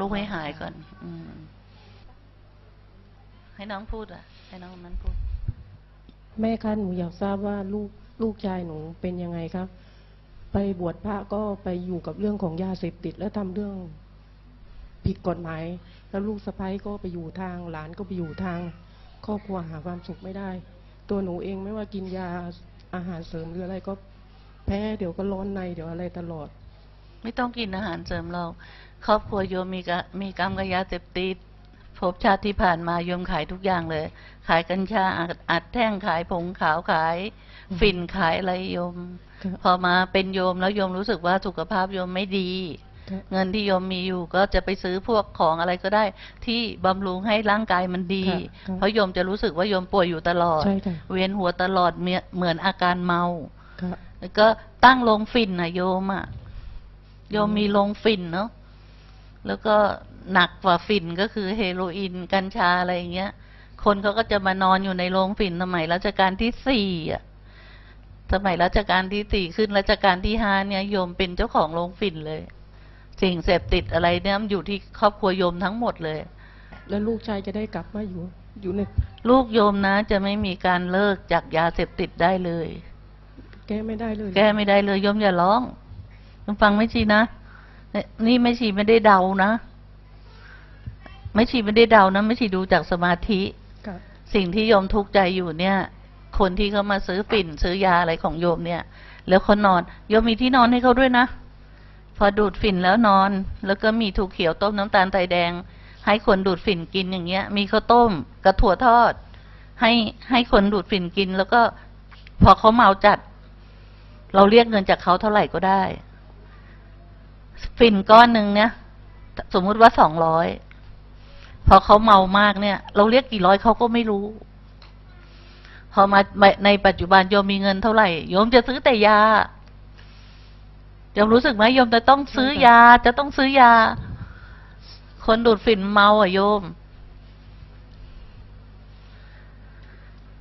ลูกให้หายก่อน อืม ให้น้องพูดอะ ให้น้องคนนั้นพูด แม่คะหนูอยากทราบว่าลูกลูกชายหนูเป็นยังไงครับ ไปบวชพระก็ไปอยู่กับเรื่องของยาเสพติด แล้วทำเรื่องผิดกฎหมาย แล้วลูกสะใภ้ก็ไปอยู่ทางหลานก็ไปอยู่ทาง ครอบครัวหาความสุขไม่ได้ ตัวหนูเองไม่ว่ากินยาอาหารเสริมหรืออะไรก็แพ้เดี๋ยวก็ร้อนในเดี๋ยวอะไรตลอด ไม่ต้องกินอาหารเสริมเราครอบครัวโยมมีกะมีกรรมกับยาเสพติดภพชาติที่ผ่านมาโยมขายทุกอย่างเลย ขายกัญชาอัดอัดแท่งขายผงขาวขายอืมฝิ่นขายอะไรโยมครับพอมาเป็นโยมแล้วโยมรู้สึกว่าสุขภาพโยมไม่ดีครับเงินที่โยมมีอยู่ก็จะไปซื้อพวกของอะไรก็ได้ ที่บำรุงให้ร่างกายมันดีครับครับเพราะโยมจะรู้สึกว่าโยมป่วยอยู่ตลอดใช่ค่ะเวียนหัวตลอดเมียเหมือนอาการเมาครับแล้วก็ตั้งโรงฝิ่นนะโยมอะ โยมมีโรงฝิ่นเนาะแล้วก็หนักกว่าฝิ่นก็คือเฮโรอีนกัญชาอะไรอย่างเงี้ย คนเขาก็จะมานอนอยู่ในโรงฝิ่นสมัยรัชกาลที่สี่อะสมัยรัชกาลที่สี่ขึ้นรัชกาลที่ห้าเนี่ยโยมเป็นเจ้าของโรงฝิ่นเลยสิ่งเสพติดอะไรเนี่ยมันอยู่ที่ครอบครัวโยมทั้งหมดเลย แล้วลูกชายจะได้กลับมาอยู่ อยู่ในลูกโยมนะ จะไม่มีการเลิกจากยาเสพติดได้เลย แก้ไม่ได้เลย แก้ไม่ได้เลยโยมอย่าร้อง โยมฟังไม่ชีนะเนี่ยนี่ไม่ชีไม่ได้เดานะไม่ชีไม่ได้เดานะไม่ชีดูจากสมาธิครับสิ่งที่โยมทุกข์ใจอยู่เนี่ย คนที่เขามาซื้อปิ่นซื้อยาอะไรของโยมเนี่ย แล้วเขานอนโยมมีที่นอนให้เขาด้วยนะพอดูดฝิ่นแล้วนอน แล้วก็มีถูกเขียวต้มน้ำตาลไทรแดง ให้คนดูดฝิ่นกินอย่างเงี้ย มีข้าวต้มกระถั่วทอด ให้ให้คนดูดฝิ่นกิน แล้วก็พอเขาเมาจัด เราเรียกเงินจากเขาเท่าไหร่ก็ได้ ฝิ่นก้อนหนึ่งเนี่ย สมมุติว่าสองร้อยพอเขาเมามากเนี่ย เราเรียกกี่ร้อยเขาก็ไม่รู้ พอมาในปัจจุบันโยมมีเงินเท่าไหร่โยมจะซื้อแต่ยาโยมรู้สึกไหมโยมจะต้องซื้อยา จะต้องซื้อยา คนดูดฝิ่นเมาอะโยม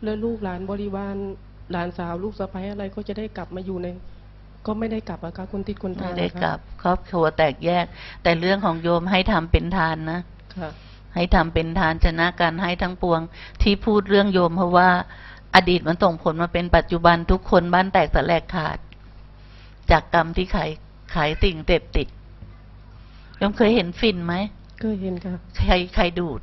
แล้วลูกหลานบริวารหลานสาวลูกสะใภ้อะไรก็จะได้กลับมาอยู่ใน ก็ไม่ได้กลับอะคะคนติดคนทาไม่นได้นะคะกลับ ครอบครัวแตกแยก แต่เรื่องของโยมให้ทำเป็นทานนะ ค่ะ ให้ทำเป็นทานชนะการให้ทั้งปวง ที่พูดเรื่องโยมเพราะว่า อดีตมันส่งผลมาเป็นปัจจุบันทุกคนบ้านแตกสลายขาด จากกรรมที่ขายขายสิ่งเสพติดโยมเคยเห็นฟินไหมก็เห็นค่ะ ใครใครดูด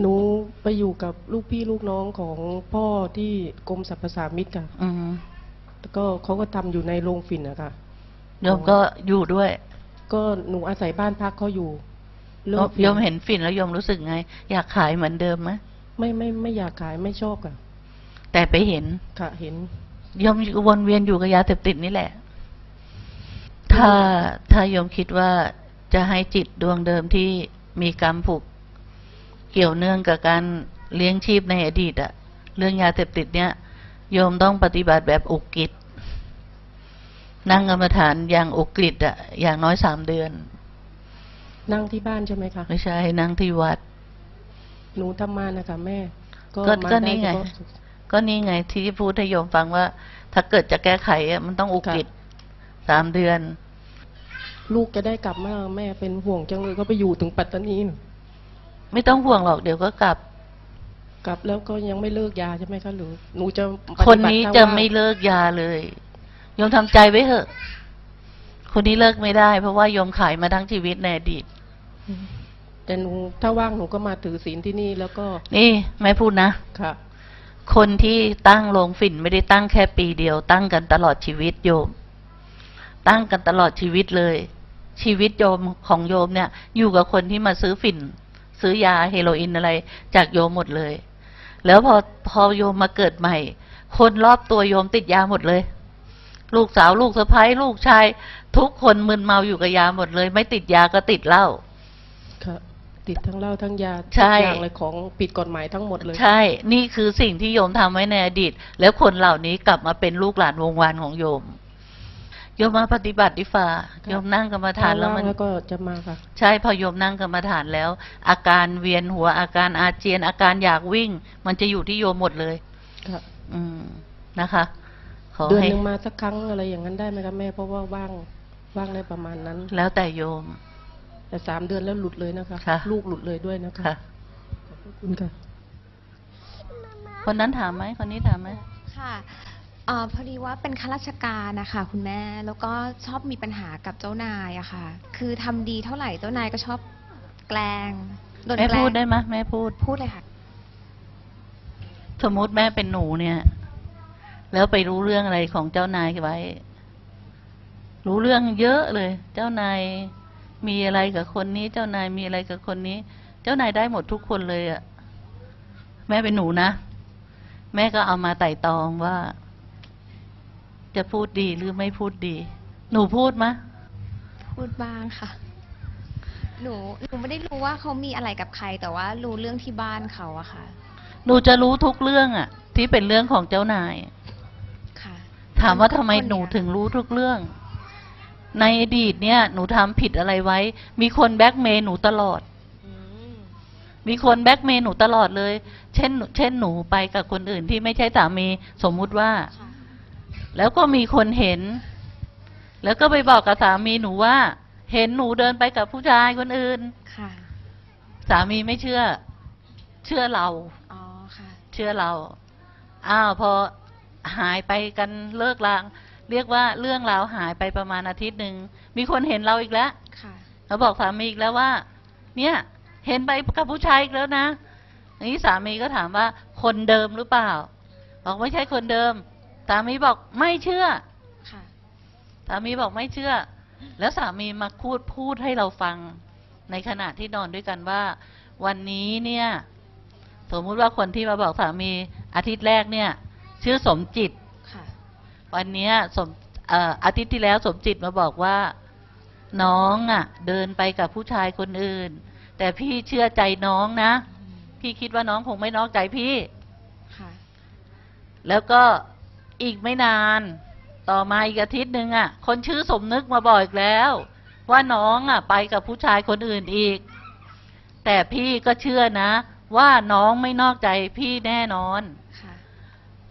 หนูไปอยู่กับลูกพี่ลูกน้องของพ่อที่กรมสรรพสามิตค่ะ อืมแล้ว ก็เขาก็ทำอยู่ในโรงฝิ่นนะคะ โยมก็อยู่ด้วยก็หนูอาศัยบ้านพักเขาอยู่เลิกฝิ่นโยมเห็นฟินแล้วโยมรู้สึกไง อยากขายเหมือนเดิมไหมไม่ไม่ไม่อยากขายไม่ชอบค่ะแต่ไปเห็นค่ะ เห็น โยมวนเวียนอยู่กับยาเสพติดนี่แหละ ถ้าถ้าโยมคิดว่าจะให้จิตดวงเดิมที่มีกรรมผูก เกี่ยวเนื่องกับการเลี้ยงชีพในอดีตอะเรื่องยาเสพติดเนี่ย โยมต้องปฏิบัติแบบอุกฤษนั่งกรรมฐานอย่างอุกฤษอะอย่างน้อยสามเดือน นั่งที่บ้านใช่ไหมคะไม่ใช่นั่งที่วัด หนูทำมานะคะแม่ ก็ก็มาก็ได้นี่ไงเฉพาะก็นี่ไงที่พูดให้โยมฟังว่า ถ้าเกิดจะแก้ไขอะมันต้องอุกฤษสามเดือน ลูกจะได้กลับมาแม่เป็นห่วงจังเลยก็ไปอยู่ถึงปัตตานีน่ะไม่ต้องห่วงหรอกเดี๋ยวก็กลับ กลับแล้วก็ยังไม่เลิกยาใช่ไหมคะหรือหนูจะปคนฏิบัตินี้ถ้าจะว่าไม่เลิกยาเลยโยมทำใจไว้เถอะ คนนี้เลิกไม่ได้ เพราะว่าโยมขายมาทั้งชีวิตในอดีต แต่หนูถ้าว่างหนูก็มาถือศีลที่นี่แล้วก็นี่แม่พูดนะ ค่ะ คนที่ตั้งโรงฝิ่นไม่ได้ตั้งแค่ปีเดียว ตั้งกันตลอดชีวิตโยม ตั้งกันตลอดชีวิตเลย ชีวิตโยมของโยมเนี่ย อยู่กับคนที่มาซื้อฝิ่น ซื้อยาเฮโรอีนอะไร จากโยมหมดเลย แล้วพอพอโยมมาเกิดใหม่ คนรอบตัวโยมติดยาหมดเลย ลูกสาวลูกสะใภ้ลูกชาย ทุกคนมึนเมาอยู่กับยาหมดเลย ไม่ติดยาก็ติดเหล้าค่ะติดทั้งเหล้าทั้งยาใช่ทุกอย่างเลยของผิดกฎหมายทั้งหมดเลย ใช่ นี่คือสิ่งที่โยมทำไว้ในอดีต แล้วคนเหล่านี้กลับมาเป็นลูกหลานวงวานของโยม โยมมาปฏิบัติดิฝ่าโยมนั่งกรรมฐานแล้วมันแล้วก็จะมาค่ะ ใช่พอโยมนั่งกรรมฐานแล้ว อาการเวียนหัวอาการอาเจียน อาการอยากวิ่ง มันจะอยู่ที่โยมหมดเลยค่ะอืมนะคะขอเดือนให้หนึ่งมาสักครั้งอะไรอย่างนั้นได้ไหมคะแม่เพราะว่าว่างว่างได้ประมาณนั้น แล้วแต่โยม แต่สามเดือนแล้วหลุดเลยนะคะค่ะลูกหลุดเลยด้วยนะคะค่ะขอบพระคุณค่ะคนนั้นถามไหมคนนี้ถามไหมค่ะเอ่อพอดีว่าเป็นข้าราชการนะคะคุณแม่แล้วก็ชอบมีปัญหากับเจ้านายอะค่ะ คือทำดีเท่าไหร่เจ้านายก็ชอบแกล้งโดนแม่แกล้พูงดได้ไหมแม่พูด พูดเลยค่ะ สมมุติแม่เป็นหนูเนี่ย แล้วไปรู้เรื่องอะไรของเจ้านายไว้ รู้เรื่องเยอะเลย เจ้านายมีอะไรกับคนนี้ เจ้านายมีอะไรกับคนนี้ เจ้านายได้หมดทุกคนเลยอะแม่เป็นหนูนะ แม่ก็เอามาไต่ตองว่า จะพูดดีหรือไม่พูดดี หนูพูดมะ พูดบ้างค่ะ หนูหนูไม่ได้รู้ว่าเขามีอะไรกับใคร แต่ว่ารู้เรื่องที่บ้านเขาอะค่ะ หนูจะรู้ทุกเรื่องอะที่เป็นเรื่องของเจ้านายค่ะ ถามว่าทำไมคนหนูเยถึงรู้ทุกเรื่อง ในอดีตเนี่ย หนูทำผิดอะไรไว้ มีคนแบล็กเมย์หนูตลอดอืมมีคนแบล็กเมย์หนูตลอดเลย เช่น เช่นหนูไปกับคนอื่นที่ไม่ใช่สามีสมมุติว่า ค่ะ แล้วก็มีคนเห็น แล้วก็ไปบอกกับสามีหนูว่า เห็นหนูเดินไปกับผู้ชายคนอื่น ค่ะ สามีไม่เชื่อ เชื่อเรา อ๋อ ค่ะ เชื่อเรา อ้าวพอหายไปกันเลิกลาง เรียกว่าเรื่องราวหายไปประมาณอาทิตย์หนึ่ง มีคนเห็นเราอีกแล้วค่ะ เราบอกสามีอีกแล้วว่า เนี่ย เห็นไปกับผู้ชายอีกแล้วนะนี้สามีก็ถามว่าคนเดิมหรือเปล่า บอกไม่ใช่คนเดิม สามีบอกไม่เชื่อ ค่ะ สามีบอกไม่เชื่อ แล้วสามีมาพูดพูดให้เราฟัง ในขณะที่นอนด้วยกันว่า วันนี้เนี่ย สมมุติว่าคนที่มาบอกสามีอาทิตย์แรกเนี่ย ชื่อสมจิต ค่ะ วันเนี้ยสมเอ่ออาทิตย์ที่แล้วสมจิตมาบอกว่า น้องอะ่ะ เดินไปกับผู้ชายคนอื่น แต่พี่เชื่อใจน้องนะอืมพี่คิดว่าน้องคงไม่นอกใจพี่ ค่ะ แล้วก็ อีกไม่นาน ต่อมาอีกอาทิตย์หนึ่งอะ คนชื่อสมนึกมาบอกอีกแล้ว ว่าน้องอะ ไปกับผู้ชายคนอื่นอีก แต่พี่ก็เชื่อนะ ว่าน้องไม่นอกใจพี่แน่นอนค่ะ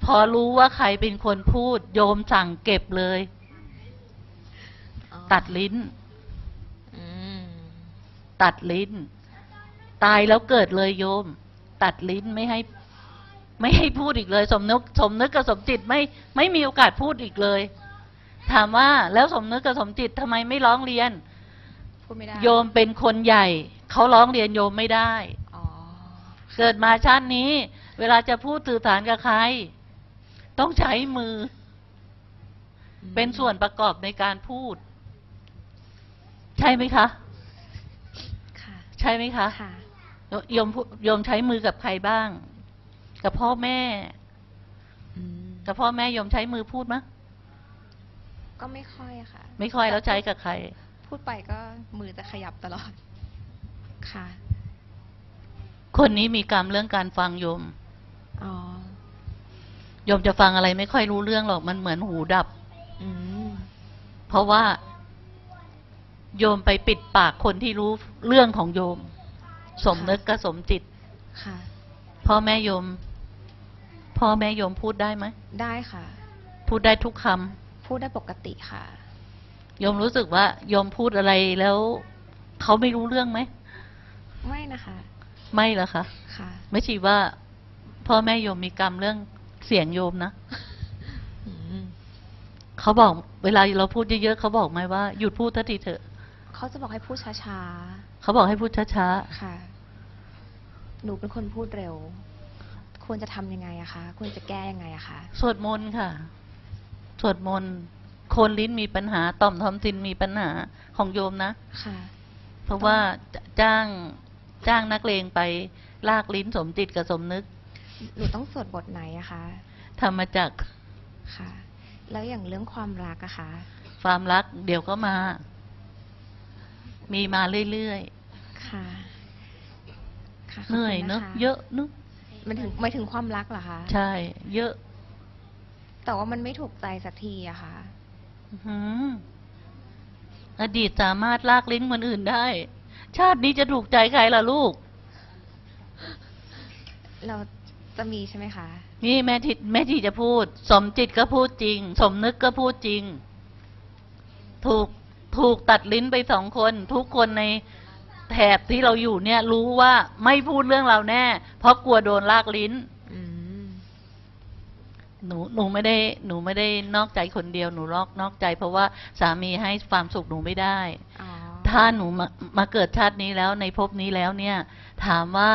พอรู้ว่าใครเป็นคนพูด โยมสั่งเก็บเลยอ๋อตัดลิ้นอืมตัดลิ้น ตายแล้วเกิดเลยโยม ตัดลิ้นไม่ให้ ไม่ให้พูดอีกเลย สมนึกสมนึกกับสมจิตไม่ไม่มีโอกาสพูดอีกเลย ถามว่าแล้วสมนึกกับสมจิตทำไมไม่ร้องเรียนพูดไม่ได้โยมเป็นคนใหญ่เขาร้องเรียนโยมไม่ได้อ๋อเกิดมาชาตินี้ เวลาจะพูดสื่อสารกับใคร ต้องใช้มืออืมเป็นส่วนประกอบในการพูด ใช่ไหมคะค่ะใช่ไหมคะค่ะโยมพูโยมใช้มือกับใครบ้าง กับพ่อแม่อืมกับพ่อแม่โยมใช้มือพูดมะก็ไม่ค่อยอะค่ะ ไม่ค่อยแล้วใช้กับใคร พูดไปก็มือจะขยับตลอด ค่ะ คนนี้มีกรรมเรื่องการฟังโยมอ๋อโยมจะฟังอะไรไม่ค่อยรู้เรื่องหรอกมันเหมือนหูดับอืมเพราะว่า โยมไปปิดปากคนที่รู้เรื่องของโยม สมนึกกับสมจิตค่ะพ่อแม่โยม พ่อแม่โยมพูดได้ไหม ได้ค่ะ พูดได้ทุกคำพูดได้ปกติค่ะ โยมรู้สึกว่าโยมพูดอะไรแล้วเขาไม่รู้เรื่องไหม ไม่นะคะไม่เหรอคะ ค่ะ ไม่ชีว่า พ่อแม่โยมมีกรรมเรื่องเสียงโยมนะอืมเขาบอกเวลาเราพูดเยอะๆเขาบอกไหมว่าหยุดพูดทันทีเถอะเขาจะบอกให้พูดช้าเขาบอกให้พูดช้าๆค่ะ หนูเป็นคนพูดเร็ว ควรจะทำยังไงอะคะควรจะแก้ยังไงอะคะๆสวดมนต์ค่ะ สวดมนต์โคนลิ้นมีปัญหา ต่อมทอมซินมีปัญหาของโยมนะ ค่ะ เพราะว่าจ้างจ้างนักเลงไปลากลิ้นสมจิตกับสมนึก หนูต้องสวดบทไหนอะคะทำมาจากค่ะ แล้วอย่างเรื่องความรักอะคะความรักเดี๋ยวก็มา มีมาเรื่อยค่ะค่ะขๆบเหนื่อยคุณเนอะคเยอะเนอะ มันถึงหมายถึงความรักเหรอคะ ใช่ เยอะ แต่ว่ามันไม่ถูกใจสักทีอะค่ะ อื้อหืออดีตสามารถลากลิ้นคนอื่นได้ ชาตินี้จะถูกใจใครล่ะลูก เราจะมีใช่ไหมคะ นี่แม่ทิแม่ที่จะพูด สมจิตก็พูดจริง สมนึกก็พูดจริง ถูกถูกตัดลิ้นไปสองคน ทุกคนใน แถบที่เราอยู่เนี่ย รู้ว่าไม่พูดเรื่องเราแน่ เพราะกลัวโดนลากลิ้นอืมหนูหนูไม่ได้หนูไม่ได้นอกใจคนเดียวหนูนอกนอกใจ เพราะว่าสามีให้ความสุขหนูไม่ได้อ๋อถ้าหนูมามาเกิดชาตินี้แล้วในภพนี้แล้วเนี่ย ถามว่า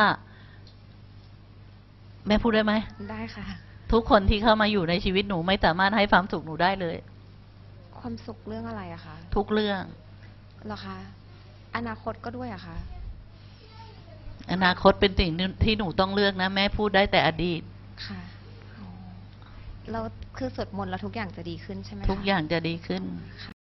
แม่พูดได้ไหมได้ค่ะ ทุกคนที่เข้ามาอยู่ในชีวิตหนูไม่สามารถให้ความสุขหนูได้เลย ความสุขเรื่องอะไรอะคะทุกเรื่องเหรอคะ อนาคตก็ด้วยอะคะอนาคตเป็นสิ่งที่หนูต้องเลือกนะ แม่พูดได้แต่อดีตค่ะอ๋อเราคือสวดมนต์แล้วทุกอย่างจะดีขึ้นใช่ไหมคะทุกอย่างจะดีขึ้นค่ะ